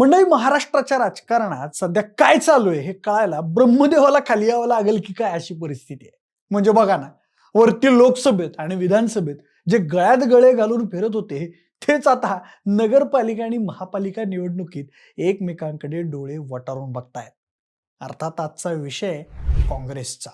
मंडळी महाराष्ट्राच्या राजकारणात सध्या काय चालू आहे हे कळायला ब्रह्मदेवाला खाली यावं लागेल की काय अशी परिस्थिती आहे? म्हणजे बघा ना वरती लोकसभेत आणि विधानसभेत जे गळ्यात गळे घालून फिरत होते तेच आता नगरपालिका आणि महापालिका निवडणुकीत एकमेकांकडे डोळे वटारून बघतायत. अर्थात आजचा विषय काँग्रेसचा.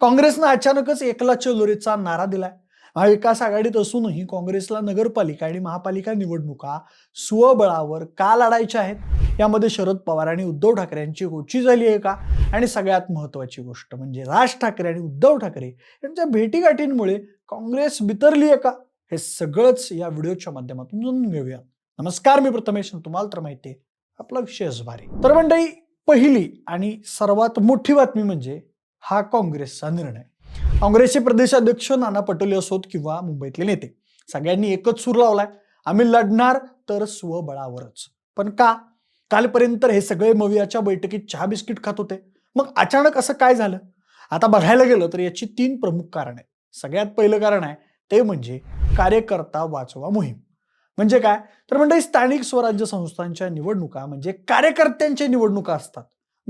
काँग्रेसनं अचानकच एकला चलोरीचा नारा दिलाय. महाविकास आघाडीत असूनही काँग्रेसला नगरपालिका आणि महापालिका निवडणुका स्वबळावर का लढायच्या आहेत? यामध्ये शरद पवार आणि उद्धव ठाकरे यांची होची झाली आहे का? आणि सगळ्यात महत्वाची गोष्ट म्हणजे राज ठाकरे आणि उद्धव ठाकरे यांच्या भेटीगाठींमुळे काँग्रेस बितरली आहे का? हे सगळंच या व्हिडिओच्या माध्यमातून जाणून घेऊया. नमस्कार मी प्रथमेश तुम्हाला तर माहिती आहे आपला विशेष भारी तर मंडळी पहिली आणि सर्वात मोठी बातमी म्हणजे हा काँग्रेसचा निर्णय. काँग्रेसचे प्रदेशाध्यक्ष नाना पटोले असोत किंवा मुंबईतले नेते. सगळ्यांनी एकच सूर लावलाय. आम्ही लढणार तर स्वबळावरच. पण का? कालपर्यंत हे सगळे मवियाच्या बैठकीत चहा बिस्किट खात होते. मग अचानक असं काय झालं? आता बघायला गेलं तर याची तीन प्रमुख कारण. आहेत सगळ्यात पहिलं कारण आहे ते म्हणजे कार्यकर्ता वाचवा मोहीम. म्हणजे काय? तर म्हणजे स्थानिक स्वराज्य संस्थांच्या निवडणुका म्हणजे कार्यकर्त्यांच्या निवडणुका असतात.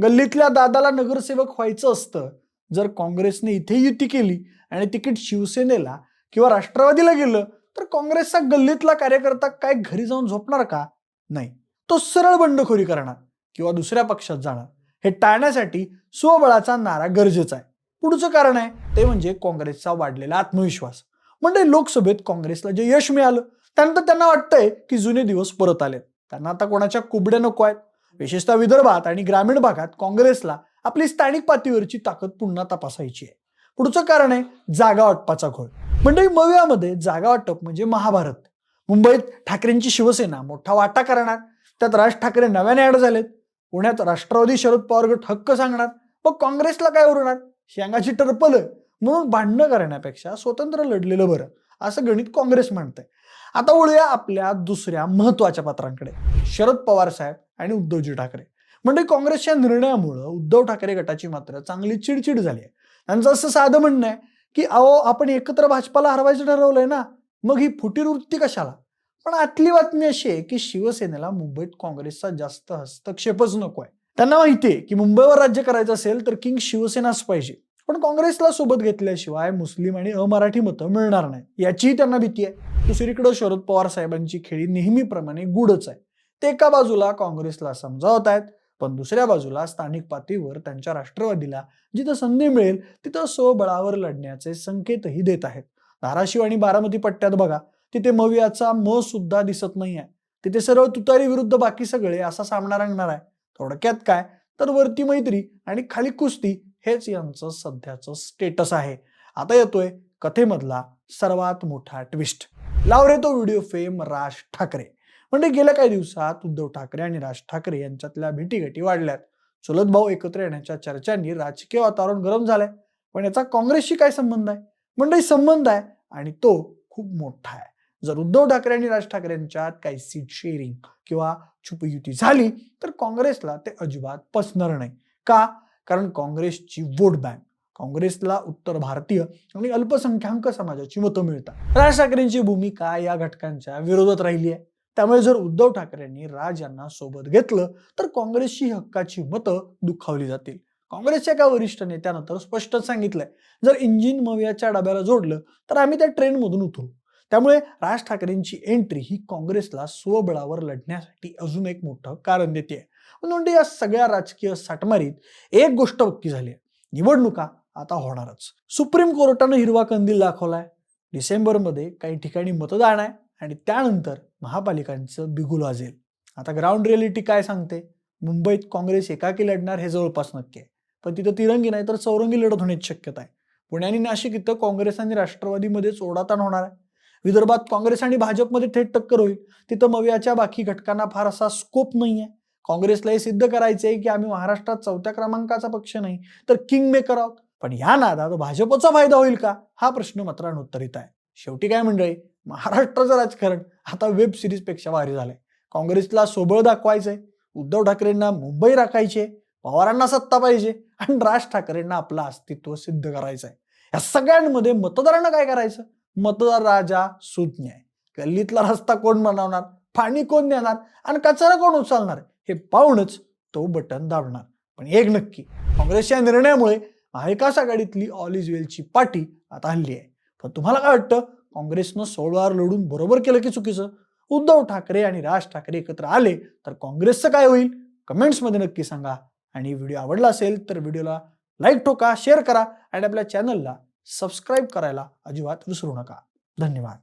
गल्लीतल्या दादाला नगरसेवक व्हायचं असतं जर काँग्रेसने इथे युती केली आणि तिकीट शिवसेनेला किंवा राष्ट्रवादीला गेलं तर काँग्रेसचा गल्लीतला कार्यकर्ता काय घरी जाऊन झोपणार का? नाही. तो सरळ बंडखोरी करणार किंवा दुसऱ्या पक्षात जाणार. हे टाळण्यासाठी स्वबळाचा नारा गरजेचा आहे. पुढचं कारण आहे ते म्हणजे काँग्रेसचा वाढलेला आत्मविश्वास. म्हणजे लोकसभेत काँग्रेसला जे यश मिळालं त्यानंतर त्यांना वाटतंय की जुने दिवस परत आले त्यांना आता कोणाच्या कुबड्या नको आहेत. विशेषतः विदर्भात आणि ग्रामीण भागात काँग्रेसला आपली स्थानिक पातळीवरची ताकद पुन्हा तपासायची आहे. पुढचं कारण आहे जागा वाटपाचा घोळ. म्हणजे मव्यामध्ये जागा वाटप म्हणजे महाभारत. मुंबईत ठाकरेंची शिवसेना मोठा वाटा करणार त्यात राज ठाकरे नव्याने ऍड झालेत. पुण्यात राष्ट्रवादी शरद पवार गट हक्क सांगणार मग काँग्रेसला काय उरणार? शेंगाची टरपलं म्हणून भांडणं करण्यापेक्षा स्वतंत्र लढलेलं बरं असं गणित काँग्रेस म्हणतंय आता वळूया आपल्या दुसऱ्या महत्त्वाच्या पत्रांकडे. शरद पवार साहेब आणि उद्धवजी ठाकरे. म्हणजे काँग्रेसच्या निर्णयामुळं उद्धव ठाकरे गटाची मात्र चांगली चिडचिड झाली आहे. त्यांचं असं साधं म्हणणं आहे की अहो आपण एकत्र भाजपाला हरवायचं ठरवलंय ना मग ही फुटीर वृत्ती कशाला? पण आतली बातमी अशी आहे की शिवसेनेला मुंबईत काँग्रेसचा जास्त हस्तक्षेपच नको आहे त्यांना माहितीये की मुंबईवर राज्य करायचं असेल तर किंग शिवसेनाच पाहिजे. पण काँग्रेसला सोबत घेतल्याशिवाय मुस्लिम आणि अमराठी मतं मिळणार नाही. याचीही त्यांना भीती आहे. दुसरीकडे शरद पवार साहेबांची खेळी नेहमीप्रमाणे गुडच आहे. ते एका बाजूला काँग्रेसला समजावत आहेत पण दुसऱ्या बाजूला स्थानिक पातळीवर त्यांच्या राष्ट्रवादीला जिथं संधी मिळेल तिथं स्वबळावर लढण्याचे संकेतही देत आहेत. धाराशिव आणि बारामती पट्ट्यात बघा तिथे मवियाचा म सुद्धा दिसत नाही आहे तिथे सर्व तुतारी विरुद्ध बाकी सगळे असा सामना रंगणार आहे. थोडक्यात काय? तर वरती मैत्री आणि खाली कुस्ती हेच यांचं सध्याचं स्टेटस आहे. आता येतोय कथेमधला सर्वात मोठा ट्विस्ट. लाव रे तो व्हिडिओ फेम राज ठाकरे. म्हणजे गेल्या काही दिवसात उद्धव ठाकरे आणि राज ठाकरे यांच्यातल्या भेटीगाठी वाढल्यात. चुलत भाऊ एकत्र येण्याच्या चर्चांनी राजकीय वातावरण गरम झालंय. पण याचा काँग्रेसशी काय संबंध आहे? म्हणजे संबंध आहे आणि तो खूप मोठा आहे. जर उद्धव ठाकरे आणि राज ठाकरे यांच्यात काही सीट शेअरिंग किंवा छुपयुती झाली तर काँग्रेसला ते अजिबात पसणार नाही. का? कारण काँग्रेसची वोट बँक काँग्रेसला उत्तर भारतीय आणि अल्पसंख्याक समाजाची मतं मिळतात. राज ठाकरेंची भूमिका या घटकांच्या विरोधात राहिली आहे. त्यामुळे जर उद्धव ठाकरेंनी राज यांना सोबत घेतलं तर काँग्रेसची हक्काची मतं दुखावली जातील. काँग्रेसच्या एका वरिष्ठ नेत्यानं तर स्पष्टच सांगितलंय जर इंजिन मवियाच्या डब्याला जोडलं तर आम्ही त्या ट्रेनमधून उतरू. त्यामुळे राज ठाकरेंची एंट्री ही काँग्रेसला स्वबळावर लढण्यासाठी अजून एक मोठं कारण देते. म्हणजे या सगळ्या राजकीय साठमारीत एक गोष्ट पक्की झाली आहे निवडणुका आता होणारच. सुप्रीम कोर्टानं हिरवा कंदील दाखवलाय. डिसेंबरमध्ये काही ठिकाणी मतदान आहे आणि त्यानंतर महापालिकांचं बिगुल वाजेल. आता ग्राउंड रिअलिटी काय सांगते? मुंबईत काँग्रेस एकाकी लढणार हे जवळपास नक्की आहे. पण तिथं तिरंगी नाही तर चौरंगी लढत होण्याची शक्यता आहे. पुणे आणि नाशिक इथं काँग्रेस आणि राष्ट्रवादीमध्येच ओढाताण होणार आहे. विदर्भात काँग्रेस आणि भाजपमध्ये थेट टक्कर होईल. तिथं मव्याच्या बाकी घटकांना फार असा स्कोप नाही आहे काँग्रेसला हे सिद्ध करायचं आहे की आम्ही महाराष्ट्रात चौथ्या क्रमांकाचा पक्ष नाही तर किंग मेकर आहोत. पण या नादात भाजपचा फायदा होईल का? हा प्रश्न मात्र उत्तरित आहे. शेवटी काय मंडळी? महाराष्ट्राचं राजकारण आता वेब सिरीजपेक्षा भारी झालंय. काँग्रेसला सोबळ दाखवायचंय. उद्धव ठाकरेंना मुंबई राखायचे पवारांना सत्ता पाहिजे. आणि राज ठाकरेंना आपलं अस्तित्व सिद्ध करायचंय. या सगळ्यांमध्ये मतदारांना काय करायचं? मतदार राजा सुज्ञ आहे. गल्लीतला रस्ता कोण बनवणार? पाणी कोण देणार? आणि कचरा कोण उचलणार? हे पाहूनच तो बटन दाबणार. पण एक नक्की काँग्रेसच्या निर्णयामुळे महाविकास आघाडीतली ऑल इज वेलची पाठी आता हल्ली आहे. पण तुम्हाला काय वाटतं? काँग्रेसनं सोळवार लढून बरोबर केलं की चुकीचं? उद्धव ठाकरे आणि राज ठाकरे एकत्र आले तर काँग्रेसचं काय होईल? कमेंट्समध्ये नक्की सांगा. आणि व्हिडिओ आवडला असेल तर व्हिडिओला लाईक ठोका शेअर करा आणि आपल्या चॅनलला सबस्क्राईब करायला अजिबात विसरू नका. धन्यवाद.